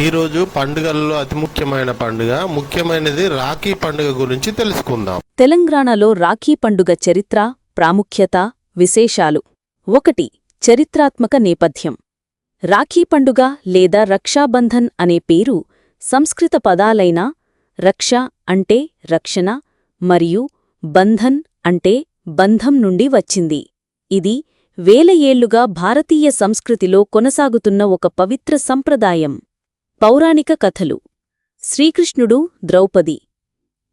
ఈరోజు పండుగల్లో అతి ముఖ్యమైన పండుగ. ముఖ్యమైనది రాఖీ పండుగ గురించి తెలుసుకుందాం. తెలంగాణలో రాఖీ పండుగ చరిత్ర ప్రాముఖ్యత విశేషాలు. ఒకటి చరిత్రాత్మక నేపథ్యం. రాఖీ పండుగ లేదా రక్షాబంధన్ అనే పేరు సంస్కృత పదాలైన రక్ష అంటే రక్షణ మరియు బంధన్ అంటే బంధం నుండి వచ్చింది. ఇది వేల ఏళ్ళుగా భారతీయ సంస్కృతిలో కొనసాగుతున్న ఒక పవిత్ర సంప్రదాయం. పౌరాణిక కథలు. శ్రీకృష్ణుడు ద్రౌపది.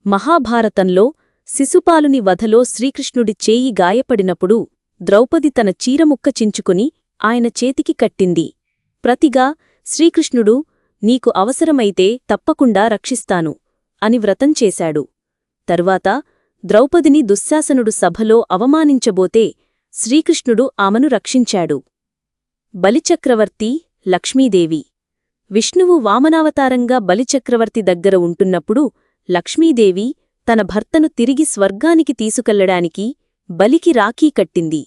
మహాభారతంలో శిశుపాలుని వధలో శ్రీకృష్ణుడి చేయి గాయపడినప్పుడు ద్రౌపది తన చీరముక్క చించుకుని ఆయన చేతికి కట్టింది. ప్రతిగా శ్రీకృష్ణుడు నీకు అవసరమైతే తప్పకుండా రక్షిస్తాను అని వ్రతం చేశాడు. తరువాత ద్రౌపదిని దుశ్శాసనుడు సభలో అవమానించబోతే శ్రీకృష్ణుడు ఆమెను రక్షించాడు. బలిచక్రవర్తి లక్ష్మీదేవి. విష్ణువు వామనావతారంగా బలిచక్రవర్తి దగ్గర ఉంటున్నప్పుడు లక్ష్మీదేవి తన భర్తను తిరిగి స్వర్గానికి తీసుకెళ్ళడానికి బలికి రాఖీ కట్టింది.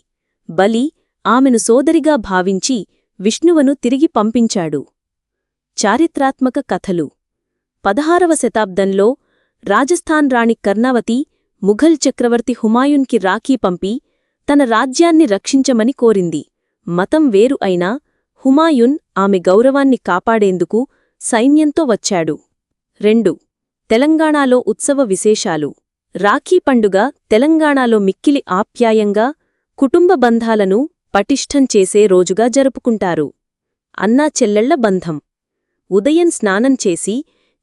బలి ఆమెను సోదరిగా భావించి విష్ణువను తిరిగి పంపించాడు. చారిత్రాత్మక కథలు. పదహారవ శతాబ్దంలో రాజస్థాన్ రాణి కర్ణావతి ముఘల్ చక్రవర్తి హుమాయున్కి రాఖీ పంపి తన రాజ్యాన్ని రక్షించమని కోరింది. మతం వేరు అయినా హుమాయున్ ఆమె గౌరవాన్ని కాపాడేందుకు సైన్యంతో వచ్చాడు. రెండు. తెలంగాణలో ఉత్సవ విశేషాలు. రాఖీ పండుగ తెలంగాణలో మిక్కిలి ఆప్యాయంగా కుటుంబ బంధాలను పటిష్టం చేసే రోజుగా జరుపుకుంటారు. అన్నా చెల్లెళ్ళ బంధం. ఉదయం స్నానం చేసి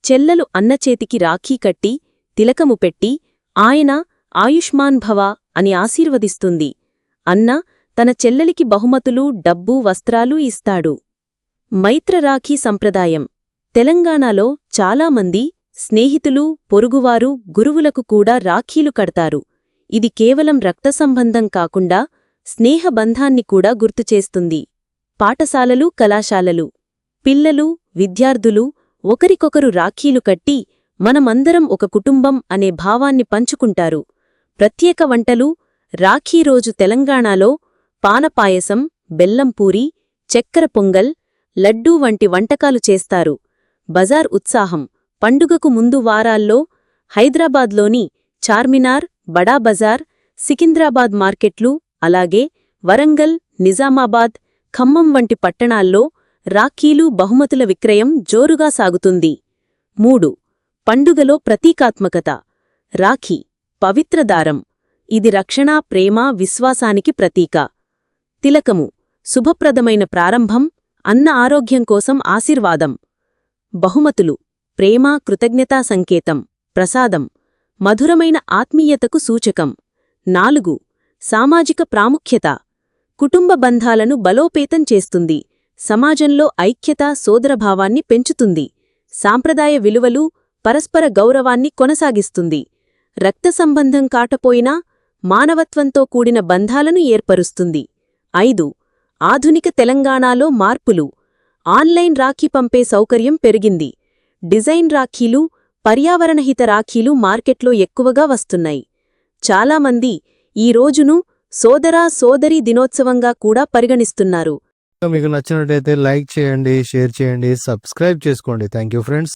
చెల్లెలు అన్నచేతికి రాఖీ కట్టి తిలకము పెట్టి ఆయన ఆయుష్మాన్ భవ అని ఆశీర్వదిస్తుంది. అన్న తన చెల్లెలికి బహుమతులు డబ్బు వస్త్రాలు ఇస్తాడు. మైత్రరాఖీ సంప్రదాయం. తెలంగాణలో చాలామంది స్నేహితులు పొరుగువారు గురువులకు కూడా రాఖీలు కడతారు. ఇది కేవలం రక్త సంబంధం కాకుండా స్నేహబంధాన్ని కూడా గుర్తుచేస్తుంది పాఠశాలలు కళాశాలలు. పిల్లలు విద్యార్థులు ఒకరికొకరు రాఖీలు కట్టి మనమందరం ఒక కుటుంబం అనే భావాన్ని పంచుకుంటారు. ప్రత్యేక వంటలు రాఖీ రోజు తెలంగాణలో పానపాయసం బెల్లంపూరి చక్కెర పొంగల్ లడ్డూ వంటి వంటకాలు చేస్తారు. బజార్ ఉత్సాహం. పండుగకు ముందు వారాల్లో హైదరాబాద్లోని చార్మినార్ బడా బజార్ సికింద్రాబాద్ మార్కెట్లు అలాగే వరంగల్ నిజామాబాద్ ఖమ్మం వంటి పట్టణాల్లో రాఖీలు బహుమతుల విక్రయం జోరుగా సాగుతుంది. మూడు. పండుగలో ప్రతీకాత్మకత. రాఖీ పవిత్ర దారం. ఇది రక్షణ ప్రేమ విశ్వాసానికి ప్రతీక. తిలకము. శుభప్రదమైన ప్రారంభం అన్న ఆరోగ్యం కోసం ఆశీర్వాదం. బహుమతులు ప్రేమ కృతజ్ఞతా సంకేతం ప్రసాదం మధురమైన ఆత్మీయతకు సూచకం. నాలుగు సామాజిక ప్రాముఖ్యత. కుటుంబ బంధాలను బలోపేతం చేస్తుంది. సమాజంలో ఐక్యత సోదరభావాన్ని పెంచుతుంది. సాంప్రదాయ విలువలు పరస్పర గౌరవాన్ని కొనసాగిస్తుంది. రక్త సంబంధం కాటపోయినా మానవత్వంతో కూడిన బంధాలను ఏర్పరుస్తుంది. ఐదు. ఆధునిక తెలంగాణలో మార్పులు. ఆన్లైన్ రాఖీ పంపే సౌకర్యం పెరిగింది. డిజైన్ రాఖీలు పర్యావరణహిత రాఖీలు మార్కెట్లో ఎక్కువగా వస్తున్నాయి. చాలామంది ఈ రోజును సోదరా సోదరీ దినోత్సవంగా కూడా పరిగణిస్తున్నారు. మీకు నచ్చినట్టయితే లైక్ చేయండి షేర్ చేయండి సబ్స్క్రైబ్ చేసుకోండి. Thank you friends.